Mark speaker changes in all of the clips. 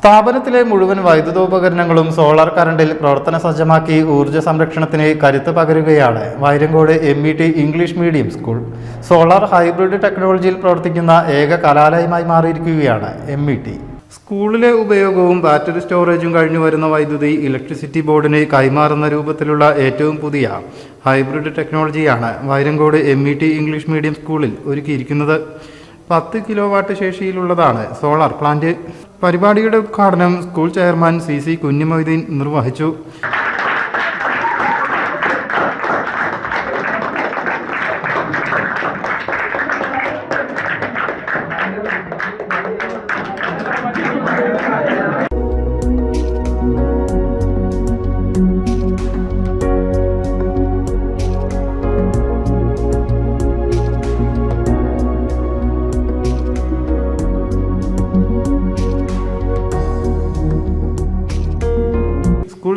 Speaker 1: സ്ഥാപനത്തിലെ മുഴുവൻ വൈദ്യുതോപകരണങ്ങളും സോളാർ കറണ്ടിൽ പ്രവർത്തന സജ്ജമാക്കി ഊർജ സംരക്ഷണത്തിന് കരുത്ത് പകരുകയാണ്. Vairankode M E T English medium school solar hybrid ടെക്നോളജിയിൽ പ്രവർത്തിക്കുന്ന ഏക കലാലയമായി മാറിയിരിക്കുകയാണ് എം ഇ ടി സ്കൂളിലെ ഉപയോഗവും ബാറ്ററി സ്റ്റോറേജും കഴിഞ്ഞു വരുന്ന വൈദ്യുതി ഇലക്ട്രിസിറ്റി ബോർഡിന് കൈമാറുന്ന രൂപത്തിലുള്ള ഏറ്റവും പുതിയ hybrid ടെക്നോളജിയാണ് Vairankode M E T English medium സ്കൂളിൽ ഒരുക്കിയിരിക്കുന്നത്. പത്ത് കിലോ വാട്ട് ശേഷിയിലുള്ളതാണ് സോളാർ പ്ലാന്റ്. പരിപാടിയുടെ ഉദ്ഘാടനം school chairman C C Kunhimoideen നിർവഹിച്ചു.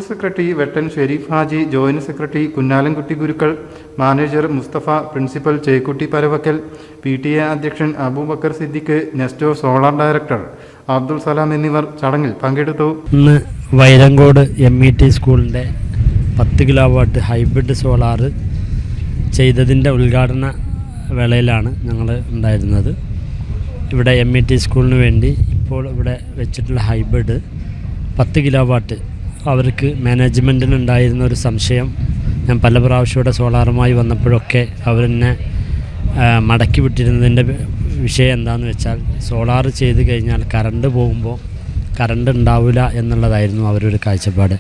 Speaker 1: Secretary Vettan Sherif Haji joint secretary Kunhalankutty Gurukkal manager Musthafa principal Chekkutty Paravakkal P T A അധ്യക്ഷൻ Abubakar Siddique Nesto solar director Abdul Salam എന്നിവർ ചടങ്ങിൽ പങ്കെടുത്തു.
Speaker 2: ഇന്ന് വൈരങ്കോട് എം ഇ ടി സ്കൂളിന്റെ പത്ത് കിലോ വാട്ട് ഹൈബ്രിഡ് സോളാർ ചെയ്തതിന്റെ ഉദ്ഘാടന വേളയിലാണ് ഞങ്ങൾ ഉണ്ടായിരുന്നത്. ഇവിടെ എം ഇ ടി സ്കൂളിന് വേണ്ടി ഇപ്പോൾ ഇവിടെ വെച്ചിട്ടുള്ള ഹൈബ്രിഡ് പത്ത് കിലോ വാട്ട് അവർക്ക് മാനേജ്മെന്റിനുണ്ടായിരുന്ന ഒരു സംശയം. ഞാൻ പല പ്രാവശ്യം ഇവിടെ സോളാറുമായി വന്നപ്പോഴൊക്കെ അവരെന്നെ മടക്കി വിട്ടിരുന്നതിന്റെ വിഷയം എന്താണെന്ന് വെച്ചാൽ സോളാർ ചെയ്ത് കഴിഞ്ഞാൽ കറണ്ട് പോകുമ്പോൾ കറണ്ട് ഉണ്ടാവില്ല എന്നുള്ളതായിരുന്നു അവരൊരു കാഴ്ചപ്പാട്.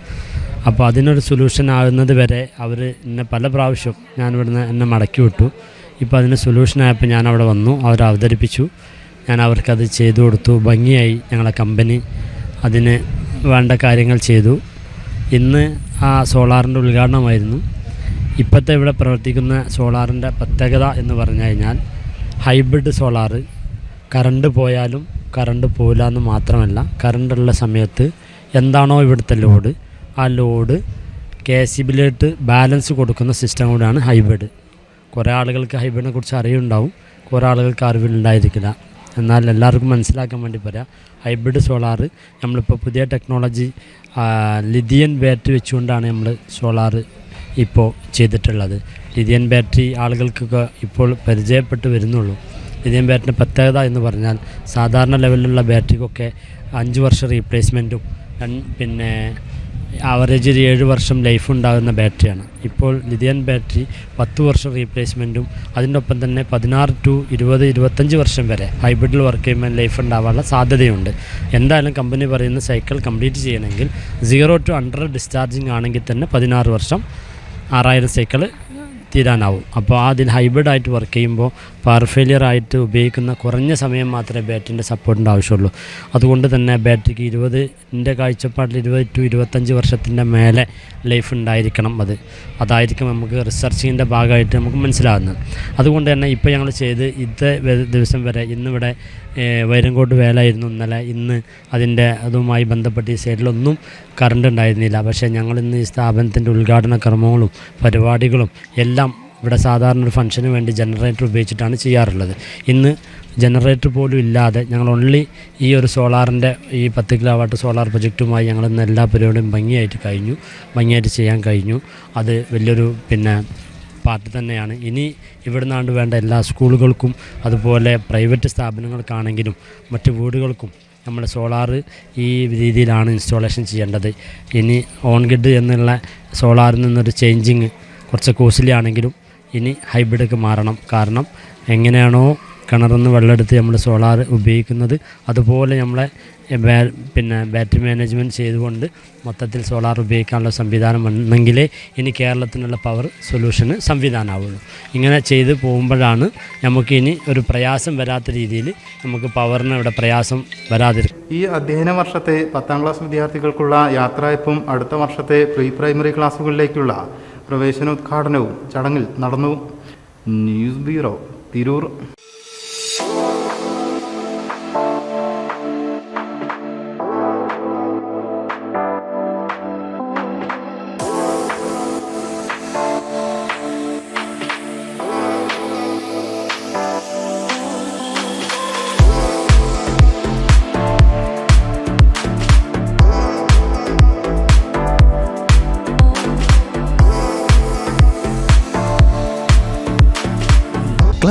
Speaker 2: അപ്പോൾ അതിനൊരു സൊല്യൂഷൻ ആകുന്നത് വരെ അവർ എന്നെ പല പ്രാവശ്യം ഞാൻ ഇവിടുന്ന് എന്നെ മടക്കി വിട്ടു. ഇപ്പോൾ അതിന് സൊല്യൂഷൻ ആയപ്പോൾ ഞാൻ അവിടെ വന്നു അവർ അവതരിപ്പിച്ചു. ഞാൻ അവർക്കത് ചെയ്തു കൊടുത്തു. ഭംഗിയായി ഞങ്ങളുടെ കമ്പനി അതിന് വേണ്ട കാര്യങ്ങൾ ചെയ്തു. ഇന്ന് ആ സോളാറിന്റെ ഉദ്ഘാടനമായിരുന്നു. ഇപ്പോഴത്തെ ഇവിടെ പ്രവർത്തിക്കുന്ന സോളാറിന്റെ പ്രത്യേകത എന്ന് പറഞ്ഞു കഴിഞ്ഞാൽ ഹൈബ്രിഡ് സോളാറ്. കറണ്ട് പോയാലും കറണ്ട് പോയില്ല എന്ന് മാത്രമല്ല കറണ്ടുള്ള സമയത്ത് എന്താണോ ഇവിടുത്തെ ലോഡ് ആ ലോഡ് കെ സി ബിയിലോട്ട് ബാലൻസ് കൊടുക്കുന്ന സിസ്റ്റം കൂടിയാണ് ഹൈബ്രിഡ്. കുറേ ആളുകൾക്ക് ഹൈബ്രിഡിനെ കുറിച്ച് അറിവുണ്ടാവും കുറേ ആളുകൾക്ക് അറിവുണ്ടായിരിക്കില്ല എന്നാൽ എല്ലാവർക്കും മനസ്സിലാക്കാൻ വേണ്ടി പറയാം ഹൈബ്രിഡ് സോളാർ നമ്മളിപ്പോൾ പുതിയ ടെക്നോളജി ലിഥിയൻ ബാറ്ററി വെച്ചുകൊണ്ടാണ് നമ്മൾ സോളാർ ഇപ്പോൾ ചെയ്തിട്ടുള്ളത്. ലിഥിയൻ ബാറ്ററി ആളുകൾക്കൊക്കെ ഇപ്പോൾ പരിചയപ്പെട്ട് വരുന്നുള്ളൂ. ലിഥിയൻ ബാറ്ററിന്റെ പ്രത്യേകത എന്ന് പറഞ്ഞാൽ സാധാരണ ലെവലിലുള്ള ബാറ്ററിക്കൊക്കെ അഞ്ച് വർഷം റീപ്ലേസ്മെന്റും പിന്നെ ആവറേജ് ഒരു ഏഴ് വർഷം ലൈഫ് ഉണ്ടാകുന്ന ബാറ്ററിയാണ് ഇപ്പോൾ ലിഥിയൻ ബാറ്ററി പത്ത് വർഷം റീപ്ലേസ്മെന്റും അതിന്റെ ഒപ്പം തന്നെ പതിനാറ് ടു ഇരുപത് ഇരുപത്തഞ്ച് വർഷം വരെ ഹൈബ്രിഡിൽ വർക്ക് ചെയ്യുമ്പോൾ ലൈഫ് ഉണ്ടാവാനുള്ള സാധ്യതയുണ്ട്. എന്തായാലും കമ്പനി പറയുന്ന സൈക്കിൾ കംപ്ലീറ്റ് ചെയ്യണമെങ്കിൽ സീറോ ടു ഹൺഡ്രഡ് ഡിസ്ചാർജിങ് ആണെങ്കിൽ തന്നെ പതിനാറ് വർഷം ആറായിരം സൈക്കിൾ തീരാനാവും അപ്പോൾ അതിൽ ഹൈബ്രിഡ് ആയിട്ട് വർക്ക് ചെയ്യുമ്പോൾ പവർ ഫെയിലിയർ ആയിട്ട് ഉപയോഗിക്കുന്ന കുറഞ്ഞ സമയം മാത്രമേ ബാറ്ററിന്റെ സപ്പോർട്ടിന്റെ ആവശ്യമുള്ളൂ. അതുകൊണ്ട് തന്നെ ബാറ്ററിക്ക് ഇരുപതിന്റെ കാഴ്ചപ്പാടിൽ ഇരുപത് ടു ഇരുപത്തഞ്ച് വർഷത്തിന്റെ മേലെ ലൈഫ് ഉണ്ടായിരിക്കണം അത്. അതായിരിക്കും നമുക്ക് റിസർച്ചിങ്ങിന്റെ ഭാഗമായിട്ട് നമുക്ക് മനസ്സിലാകുന്നത് അതുകൊണ്ട് തന്നെ ഇപ്പോൾ ഞങ്ങൾ ചെയ്ത് ഇത് ദിവസം വരെ ഇന്നിവിടെ വൈരങ്കോട്ട് വേലായിരുന്നു ഇന്നലെ. ഇന്ന് അതിന്റെ അതുമായി ബന്ധപ്പെട്ട് ഈ സൈഡിലൊന്നും കറണ്ട് ഉണ്ടായിരുന്നില്ല. പക്ഷേ ഞങ്ങൾ ഇന്ന് ഈ സ്ഥാപനത്തിന്റെ ഉദ്ഘാടന കർമ്മങ്ങളും പരിപാടികളും എല്ലാം ഇവിടെ സാധാരണ ഒരു ഫംഗ്ഷന് വേണ്ടി ജനറേറ്റർ ഉപയോഗിച്ചിട്ടാണ് ചെയ്യാറുള്ളത്. ഇന്ന് ജനറേറ്റർ പോലും ഇല്ലാതെ ഞങ്ങൾ ഓൺലി ഈ ഒരു സോളാറിന്റെ ഈ പത്ത് കിലോ വാട്ട് സോളാർ പ്രൊജക്റ്റുമായി ഞങ്ങൾ ഇന്ന് എല്ലാ പരിപാടിയും ഭംഗിയായിട്ട് കഴിഞ്ഞു. ഭംഗിയായിട്ട് ചെയ്യാൻ കഴിഞ്ഞു. അത് വലിയൊരു പിന്നെ പാർട്ടി തന്നെയാണ്. ഇനി ഇവിടെ നിന്നാണ്ട് വേണ്ട എല്ലാ സ്കൂളുകൾക്കും അതുപോലെ പ്രൈവറ്റ് സ്ഥാപനങ്ങൾക്കാണെങ്കിലും മറ്റ് വീടുകൾക്കും നമ്മൾ സോളാർ ഈ രീതിയിലാണ് ഇൻസ്റ്റാളേഷൻ ചെയ്യേണ്ടത്. ഇനി ഓൺ ഗ്രിഡ് എന്നുള്ള സോളാറിൽ നിന്നൊരു ചേഞ്ചിങ് കുറച്ച് കോസ്റ്റ്ലി ആണെങ്കിലും ഇനി ഹൈബ്രിഡൊക്കെ മാറണം. കാരണം എങ്ങനെയാണോ കിണറിൽ നിന്ന് വെള്ളമെടുത്ത് നമ്മൾ സോളാർ ഉപയോഗിക്കുന്നത്. അതുപോലെ നമ്മളെ പിന്നെ ബാറ്ററി മാനേജ്മെന്റ് ചെയ്തുകൊണ്ട് മൊത്തത്തിൽ സോളാർ ഉപയോഗിക്കാനുള്ള സംവിധാനം വന്നെങ്കിലേ ഇനി കേരളത്തിനുള്ള പവർ സൊല്യൂഷന് സംവിധാനമാവുള്ളൂ ഇങ്ങനെ ചെയ്ത് പോകുമ്പോഴാണ് നമുക്ക് ഇനി ഒരു പ്രയാസം വരാത്ത രീതിയിൽ നമുക്ക് പവറിന് ഇവിടെ പ്രയാസം വരാതിരിക്കും
Speaker 1: ഈ അധ്യയന വർഷത്തെ പത്താം ക്ലാസ് വിദ്യാർത്ഥികൾക്കുള്ള യാത്രയപ്പും അടുത്ത വർഷത്തെ പ്രീ പ്രൈമറി ക്ലാസ്സുകളിലേക്കുള്ള പ്രവേശനോദ്ഘാടനവും ചടങ്ങിൽ നടന്നു. News bureau Tirur.